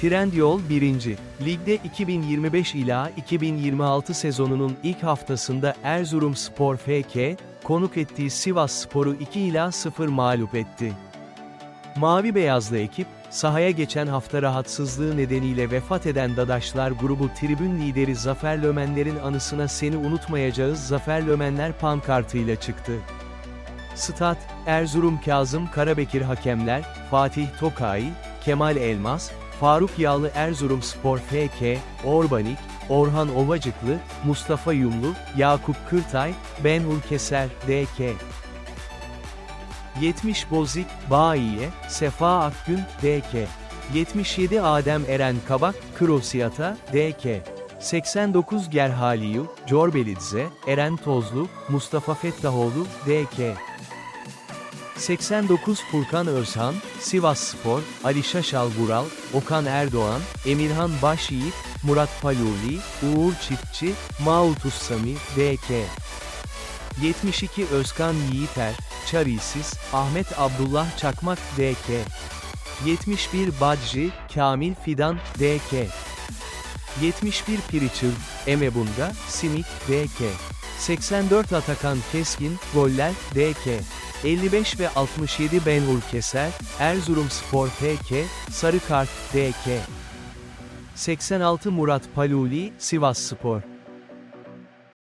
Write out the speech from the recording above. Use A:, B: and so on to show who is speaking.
A: Trendyol 1. Ligde 2025 ila 2026 sezonunun ilk haftasında Erzurumspor FK, konuk ettiği Sivas Spor'u 2 ila 0 mağlup etti. Mavi beyazlı ekip, sahaya geçen hafta rahatsızlığı nedeniyle vefat eden Dadaşlar grubu tribün lideri Zafer Lömenler'in anısına seni unutmayacağız Zafer Lömenler pankartıyla çıktı. Stat, Erzurum Kazım Karabekir Hakemler, Fatih Tokay, Kemal Elmas, Faruk Yağlı Erzurum Spor FK, Orbanik, Orhan Ovacıklı, Mustafa Yumlu, Yakup Kırtay, Ben Keser, DK. 70 Bozik, Bayiye, Sefa Akgün, DK. 77 Adem Eren Kabak, Krosiyata, DK. 89 Gerhaliyu, Corbelidze, Eren Tozlu, Mustafa Fettahoğlu, DK. 89 Furkan Özhan, Sivas Spor, Ali Şaşal Vural, Okan Erdoğan, Emirhan Başyiğit, Murat Paluli, Uğur Çiftçi, Mautus Sami, DK. 72 Özkan Yiğiter, Çarisiz, Ahmet Abdullah Çakmak, DK. 71 Bacı, Kamil Fidan, DK. 71 Piriçıl, Emebunga, Simik, DK. 84 Atakan Keskin, Goller, DK. 55 ve 67 Benur Keser, Erzurum Spor FK, Sarı Kart, DK. 86 Murat Paluli, Sivas Spor.